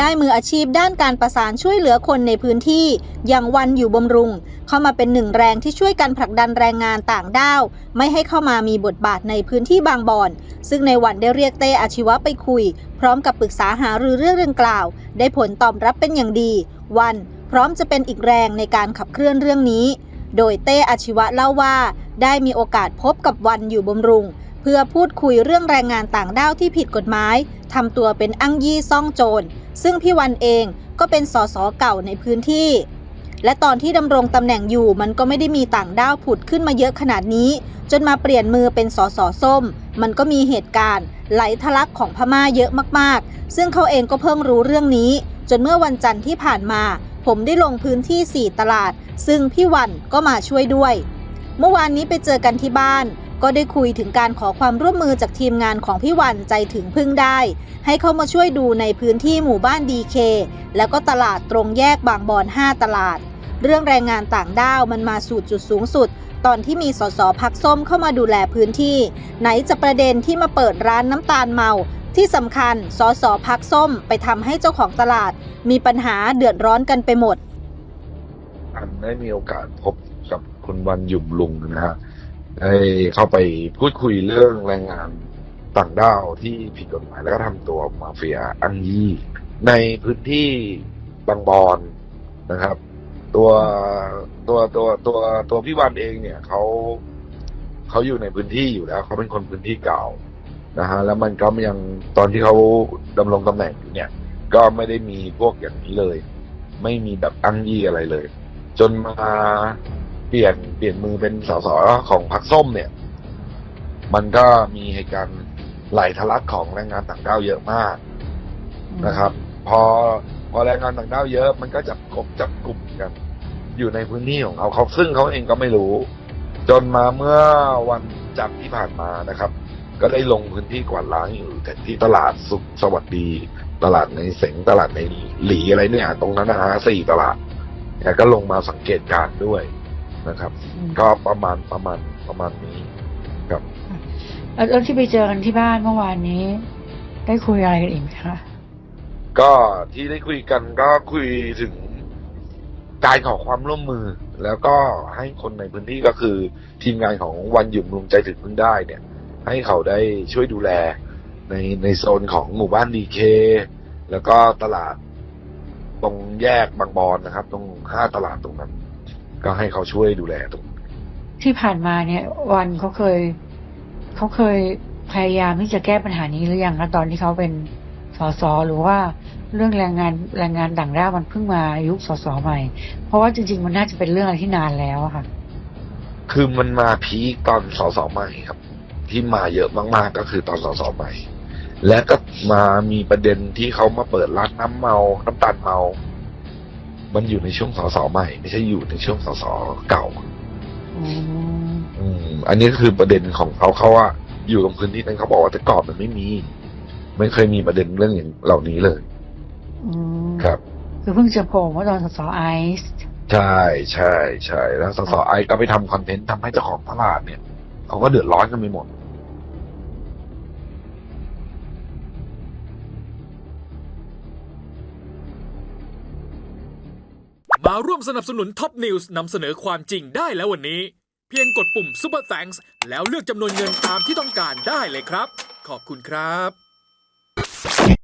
ได้มืออาชีพด้านการประสานช่วยเหลือคนในพื้นที่ อย่างวันอยู่บำรุง เข้ามาเป็นหนึ่งแรงที่ช่วยกันผลักดันแรงงานต่างด้าว ไม่ให้เข้ามามีบทบาทในพื้นที่บางบอน ซึ่งในวันได้เรียกเต้อาชีวะไปคุย พร้อมกับปรึกษาหารือเรื่องดังกล่าว ได้ผลตอบรับเป็นอย่างดี วันพร้อมจะเป็นอีกแรงในการขับเคลื่อนเรื่องนี้ โดยเต้อาชีวะเล่าว่า ได้มีโอกาสพบกับวันอยู่บำรุงเพื่อพูดคุยเรื่องแรงงานต่างด้าวที่ผิดกฎหมาย ทำตัวเป็นอั้งยี่ซ่องโจร ซึ่งพี่วันเองก็เป็นสสเก่าในพื้นที่ และตอนที่ดำรงตำแหน่งอยู่มันก็ไม่ได้มีต่างด้าวผุดขึ้นมาเยอะขนาดนี้ จนมาเปลี่ยนมือเป็นสสส้ม มันก็มีเหตุการณ์ ไหลทะลักของพม่าเยอะมากๆ ซึ่งเขาเองก็เพิ่งรู้เรื่องนี้ จนเมื่อวันจันทร์ที่ผ่านมา ผมได้ลงพื้นที่ 4 ตลาด ซึ่งพี่วันก็มาช่วยด้วย เมื่อวานนี้ไปเจอกันที่บ้าน ก็ได้คุยถึงการขอความร่วมมือจากทีมงานของพี่วันใจถึงพึ่งได้ ให้เข้ามาช่วยดูในพื้นที่หมู่บ้านดีเคแล้วก็ตลาดตรงแยกบางบอน 5 ตลาด เรื่องแรงงานต่างด้าวมันมาสู่จุดสูงสุด ตอนที่มีสสพักส้มเข้ามาดูแลพื้นที่ ไหนจะประเด็นที่มาเปิดร้านน้ำตาลเมา ที่สำคัญสสพักส้มไปทำให้เจ้าของตลาด มีปัญหาเดือดร้อนกันไปหมดอันได้มีโอกาสพบกับคุณวันหยุ่มลุงนะฮะ ได้เข้าไปพูดคุยเรื่องแรงงานต่างด้าวที่ผิดกฎหมายแล้วก็ทำตัวมาเฟียอังยีในพื้นที่บางบอนนะครับ ตัวตัวตัวตัวตัวพี่วันเองเนี่ยเขาเขาอยู่ในพื้นที่อยู่แล้วเขาเป็นคนพื้นที่เก่านะฮะแล้วมันก็ยังตอนที่เขาดำรงตำแหน่งอยู่เนี่ย ก็ไม่ได้มีพวกอย่างนี้เลย ไม่มีแบบอังยี่อะไรเลย จนมา เปลี่ยนเปลี่ยนมือเป็นสสของพรรคส้มเนี่ย มันก็มีเหตุการณ์ไหลทะลักของแรงงานต่างด้าวเยอะมากนะครับ พอพอแรงงานต่างด้าวเยอะ มันก็จับกบจับกลุ่มกันอยู่ในพื้นที่ของเขาเขาซึ่งเขาเองก็ไม่รู้ จนมาเมื่อวันจันทร์ที่ผ่านมานะครับ ก็ได้ลงพื้นที่กวาดล้างอยู่ที่ตลาดสุขสวัสดี ตลาดในเสงตลาดในหลีอะไรเนี่ยตรงนั้นนะฮะสี่ตลาดแกก็ลงมาสังเกตการณ์ด้วย นะครับอืมก็ประมาณประมาณประมาณนี้ครับแล้วแล้วที่ไปเจอกันที่บ้านเมื่อวานนี้ ได้คุยอะไรกันอีกไหมคะก็ที่ได้คุยกันก็คุยถึงการขอความร่วมมือ แล้วก็ให้คนในพื้นที่ก็คือ ทีมงานของวันหยุ่มลุงใจถึงพึ่งได้เนี่ย ให้เขาได้ช่วยดูแล ในในโซนของหมู่บ้านดีเคแล้วก็ตลาดตรงแยกบางบอนนะครับ ตรงห้าตลาดตรงนั้น ก็ให้เขาช่วยดูแลตรงที่ผ่านมาเนี่ยวันเขาเคยเขาเคยพยายามที่จะแก้ปัญหานี้หรือยังคะตอนที่เขาเป็นสสหรือว่าเรื่องแรงงานแรงงานต่างด้าวมันเพิ่งมายุคสสใหม่ เพราะว่าจริง ๆ มันน่าจะเป็นเรื่องอะไรที่นานแล้วอะค่ะ คือมันมาพีคตอนสสใหม่ครับ ที่มาเยอะมากๆก็คือตอนสสใหม่ และก็มามีประเด็นที่เขามาเปิดร้านน้ำเมา น้ำตาลเมา มันอยู่ในช่วงสสใหม่ ไม่ใช่อยู่ในช่วงสสเก่า อืมอืมอันนี้ก็คือประเด็นของเขาเขาว่า อยู่กับพื้นที่นั้นเขาบอกว่าแต่ก่อนมันไม่มี ไม่เคยมีประเด็นเรื่องอย่างเหล่านี้เลยอืมครับ คือเพิ่งจะโผล่ว่าตอนสสไอซ์ใช่ใช่ใช่แล้วสสไอก็ไปทำคอนเทนต์ทำให้เจ้าของตลาดเนี่ยเขาก็เดือดร้อนกันไปหมด มาร่วมสนับสนุนท็อปนิวส์นำเสนอความจริงได้แล้ววันนี้ เพียงกดปุ่ม Super Thanks แล้วเลือกจำนวนเงินตามที่ต้องการได้เลยครับ ขอบคุณครับ